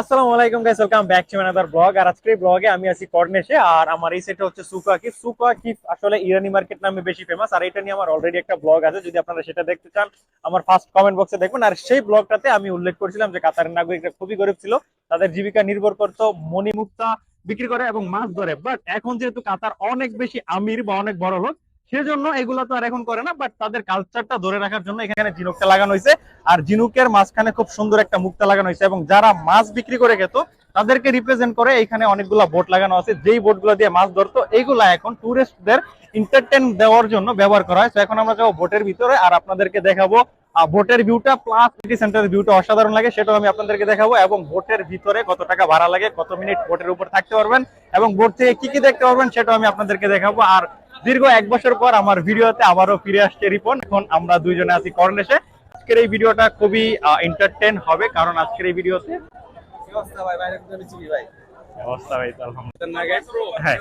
আসসালামু আলাইকুম guys welcome back to another blog আর আজকের ব্লগে আমি আছি কর্নেশে আর আমার এই সেটটা হচ্ছে সুকা কিফ সুকা কিফ আসলে ইরানি মার্কেট নামে বেশি ফেমাস আর এটা নিয়ে আমার অলরেডি একটা ব্লগ আছে, যদি আপনারা সেটা দেখতে চান, আমার ফার্স্ট কমেন্ট বক্সে দেখবেন। আর সেই ব্লগটাতে আমি উল্লেখ করেছিলাম যে কাতারের নাগরিকরা খুবই গরিব ছিল, তাদের জীবিকা নির্ভর করতো মণিমুক্তা বিক্রি করে এবং মাছ ধরে। বাট এখন যেহেতু কাতার অনেক বেশি আমির বা অনেক বড় লোক সেজন্য এগুলো তো আর এখন করে না বাট তাদের কালচারটা ধরে রাখার জন্য এখানে ঝিনুকটা লাগানো হয়েছে। আর ঝিনুকের মাঝখানে খুব সুন্দর একটা মুক্তা লাগানো হয়েছে এবং যারা মাছ বিক্রি করে খেত তাদেরকে রিপ্রেজেন্ট করে এখানে অনেকগুলা বোট লাগানো আছে। যেই বোটগুলো দিয়ে মাছ ধরতো এইগুলা এখন টুরিস্টদের এন্টারটেন দেওয়ার জন্য ব্যবহার করা হয়। তো এখন আমরা যাব বোটের ভিতরে আর আপনাদেরকে দেখাবো বোটের ভিউটা প্লাস সিটি সেন্টারের ভিউটা অসাধারণ লাগে, সেটাও আমি আপনাদেরকে দেখাবো এবং বোটের ভিতরে কত টাকা ভাড়া লাগে, কত মিনিট বোটের উপর থাকতে পারবেন এবং বোট থেকে কি কি দেখতে পারবেন সেটাও আমি আপনাদেরকে দেখাবো। আর দীর্ঘ এক বছর পর আমার ভিডিওতে আবারও ফিরে আসছে রিপন। এখন আমরা দুইজনে আছি কর্নেশে আজকের এই ভিডিওটা খুবই এন্টারটেন হবে কারণ আজকের এই ভিডিওতে অবস্থা ভাই? বাইরে কোথাও চিনি ভাই? অবস্থা ভাই? আলহামদুলিল্লাহ। হ্যাঁ।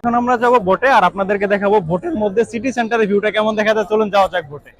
এখন আমরা যাব বোটে আর আপনাদেরকে দেখাবো বোটের মধ্যে সিটি সেন্টারের ভিউটা কেমন দেখা যায়? চলুন যাওয়া যাক বোটে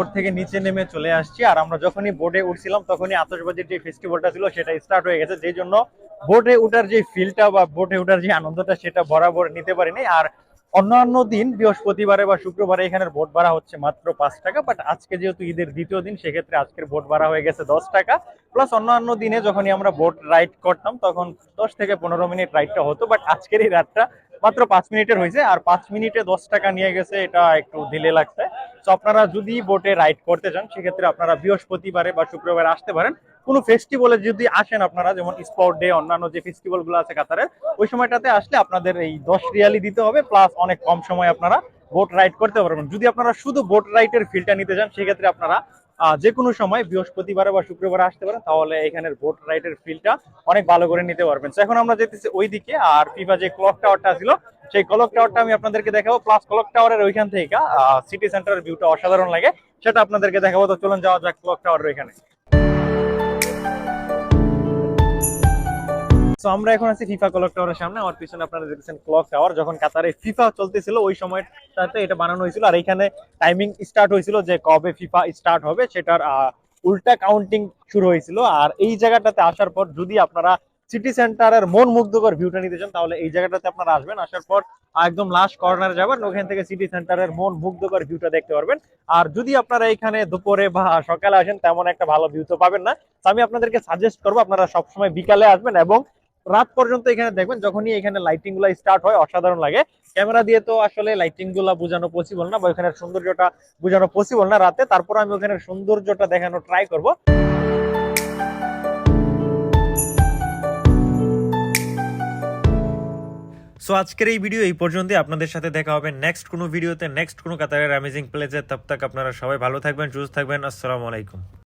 বোট থেকে নিচে নেমে চলে আসছি। আর আমরা যখনই বোটে উঠছিলাম, তখনই আতশবাজির যে ফেস্টিভ্যালটা ছিল, সেটা স্টার্ট হয়ে গেছে। যেই জন্য বোটে উঠার যে ফিলটা বা বোটে উঠার যে আনন্দটা, সেটা বরাবর নিতে পারিনি। আর অন্যান্য দিন, বৃহস্পতিবারে বা শুক্রবারে এখানের বোট ভাড়া হচ্ছে মাত্র পাঁচ টাকা। বাট আজকে যেহেতু ঈদের দ্বিতীয় দিন, সেক্ষেত্রে আজকের বোট ভাড়া হয়ে গেছে দশ টাকা। প্লাস অন্যান্য দিনে যখনই আমরা বোট রাইড করতাম, তখন দশ থেকে পনেরো মিনিট রাইডটা হতো। বাট আজকের এই রাতটা মাত্র পাঁচ মিনিটের হয়েছে, আর পাঁচ মিনিটে দশ টাকা নিয়ে গেছে, এটা একটু দিলে লাগছে। তো আপনারা যদি বোটে রাইড করতে চান, সেক্ষেত্রে আপনারা বৃহস্পতিবারে বা শুক্রবারে আসতে পারেন। কোনো ফেস্টিভ্যালে যদি আসেন আপনারা, যেমন স্পোর্ট ডে অন্যান্য যে ফেস্টিভ্যালগুলো আছে কাতারের ওই সময়টাতে আসলে আপনাদের এই দশ রিয়ালি দিতে হবে প্লাস অনেক কম সময় আপনারা বোট রাইড করতে পারবেন। যদি আপনারা শুধু বোট রাইডের ফিলটা নিতে চান, সেক্ষেত্রে আপনারা যে কোনো সময় বৃহস্পতিবার বা শুক্রবার আসতে পারেন, তাহলে এখানের ভোট রাইটের ফিলটা অনেক ভালো করে নিতে পারবেন। এখন আমরা যেতেছি ওই দিকে আর ফিফা যে ক্লক টাওয়ারটা ছিল, সেই ক্লক টাওয়ারটা আমি আপনাদেরকে দেখাবো। প্লাস ক্লক টাওয়ারের ওইখান থেকে সিটি সেন্টারের ভিউটা অসাধারণ লাগে, সেটা আপনাদেরকে দেখাবো। তো চলুন যাওয়া যাক ক্লক টাওয়ার ওইখানে। তো আমরা এখন আছি ফিফা ক্লক টাওয়ারের সামনে। আমার পিছনে আপনারা দেখছেন ক্লক টাওয়ার যখন কাতারে ফিফা চলতেছিল, ওই সময়টাতে এটা বানানো হয়েছিল। আর এখানে টাইমিং স্টার্ট হয়েছিল যে কবে ফিফা স্টার্ট হবে, সেটার উল্টা কাউন্টিং শুরু হয়েছিল। আর এই জায়গাটাতে আসার পর যদি আপনারা সিটি সেন্টারের মন মুগ্ধকর ভিউটা নিতে চান, তাহলে এই জায়গাটাতে আপনারা আসবেন। আসার পর একদম লাস্ট কর্নারে যাবেন। ওখান থেকে সিটি সেন্টারের মন মুগ্ধকর ভিউটা দেখতে পারবেন। আর যদি আপনারা এখানে দুপুরে বা সকালে আসেন, তেমন একটা ভালো ভিউ তো পাবেন না। আমি আপনাদেরকে সাজেস্ট করব, আপনারা সবসময় বিকালে আসবেন এবং রাত পর্যন্ত এখানে দেখবেন, যখনই এখানে লাইটিংগুলা স্টার্ট হয়, অসাধারণ লাগে। ক্যামেরা দিয়ে তো আসলে লাইটিংগুলা বোঝানো পসিবল না, বা ওখানের সৌন্দর্যটা বোঝানো পসিবল না রাতে। তারপর আমি ওখানের সৌন্দর্যটা দেখানো ট্রাই করব। সো আজকের এই ভিডিও এই পর্যন্তই। আপনাদের সাথে দেখা হবে নেক্সট কোনো ভিডিওতে নেক্সট কোনো কাতারের অ্যামেজিং প্লেসে তব তক আপনারা সবাই ভালো থাকবেন, সুস্থ থাকবেন। আসসালামু আলাইকুম।